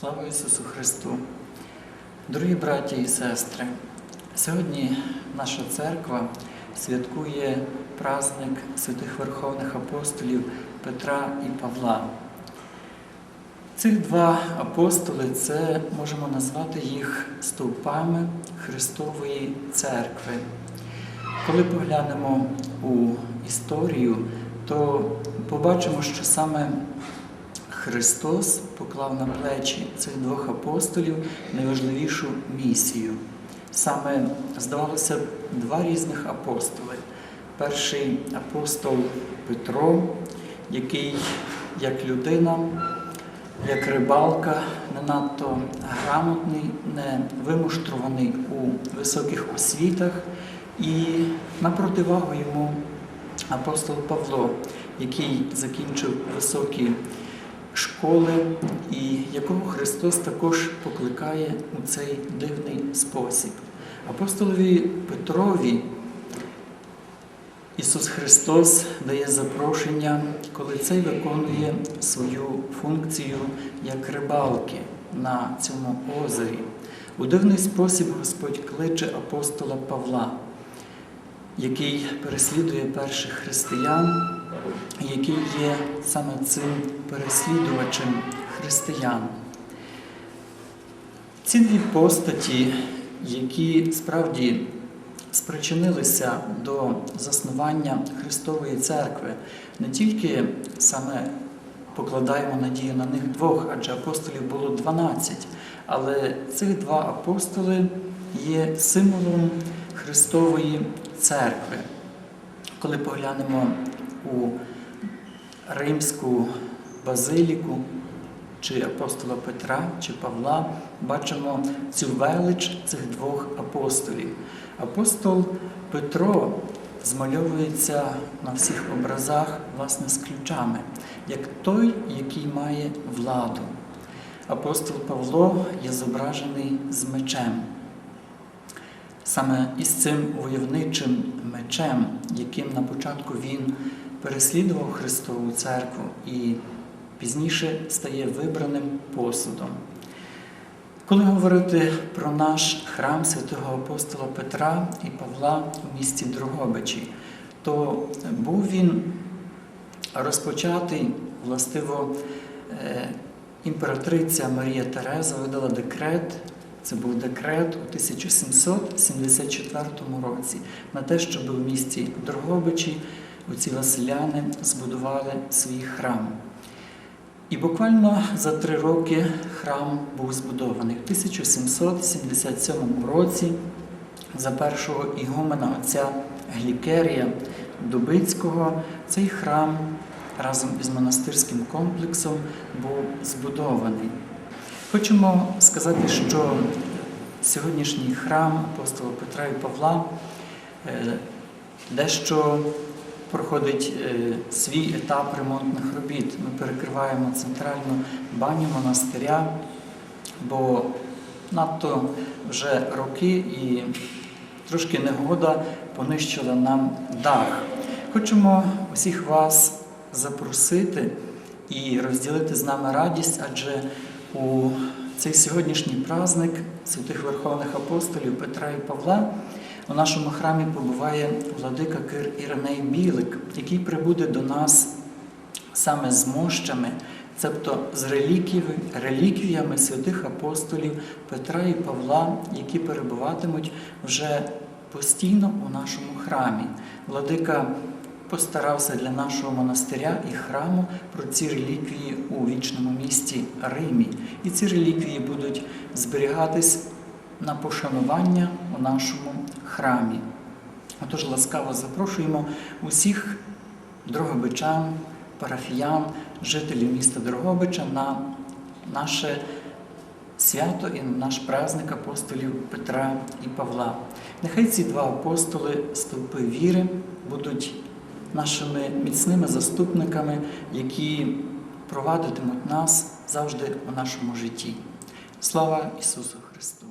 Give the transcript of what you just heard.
Слава Ісусу Христу! Дорогі браті і сестри, сьогодні наша церква святкує праздник святих Верховних апостолів Петра і Павла. Цих два апостоли це можемо назвати їх стовпами Христової церкви. Коли поглянемо у історію, то побачимо, що саме Христос поклав на плечі цих двох апостолів найважливішу місію. Саме, здавалося два різних апостоли. Перший апостол Петро, який як людина, як рибалка, не надто грамотний, не вимуштрований у високих освітах, і на противагу йому апостол Павло, який закінчив високі школи, і якого Христос також покликає у цей дивний спосіб. Апостолові Петрові Ісус Христос дає запрошення, коли цей виконує свою функцію як рибалки на цьому озері. У дивний спосіб Господь кличе апостола Павла, який переслідує перших християн, який є саме цим переслідувачем християн. Ці дві постаті, які справді спричинилися до заснування Христової церкви, не тільки саме покладаємо надію на них двох, адже апостолів було 12, але цих два апостоли є символом Христової церкви. Коли поглянемо у римську базиліку, чи апостола Петра, чи Павла, бачимо цю велич цих двох апостолів. Апостол Петро змальовується на всіх образах, власне, з ключами, як той, який має владу. Апостол Павло є зображений з мечем. Саме із цим войовничим мечем, яким на початку він переслідував Христову церкву і пізніше стає вибраним посудом. Коли говорити про наш храм святого апостола Петра і Павла у місті Дрогобичі, то був він розпочатий, властиво, е, імператриця Марія Тереза видала декрет. Це був декрет у 1774 році на те, щоб у місті Дрогобичі оці Василяни збудували свій храм. І буквально за три роки храм був збудований. В 1777 році за першого ігумена отця Глікерія Дубицького цей храм разом із монастирським комплексом був збудований. Хочемо сказати, що сьогоднішній храм апостола Петра і Павла е, дещо проходить е, свій етап ремонтних робіт. Ми перекриваємо центральну баню монастиря, бо надто вже роки і трошки негода понищила нам дах. Хочемо усіх вас запросити і розділити з нами радість, адже у цей сьогоднішній праздник святих Верховних апостолів Петра і Павла. У нашому храмі побуває владика Кир Іриней Білик, який прибуде до нас саме з мощами, тобто з реліквіями, святих апостолів Петра і Павла, які перебуватимуть вже постійно у нашому храмі. Владика постарався для нашого монастиря і храму про ці реліквії у вічному місті Римі. І ці реліквії будуть зберігатись на пошанування у нашому храмі. Отож, ласкаво запрошуємо усіх дрогобичан, парафіян, жителів міста Дрогобича на наше свято і на наш праздник апостолів Петра і Павла. Нехай ці два апостоли, стовпи віри, будуть нашими міцними заступниками, які провадитимуть нас завжди у нашому житті. Слава Ісусу Христу!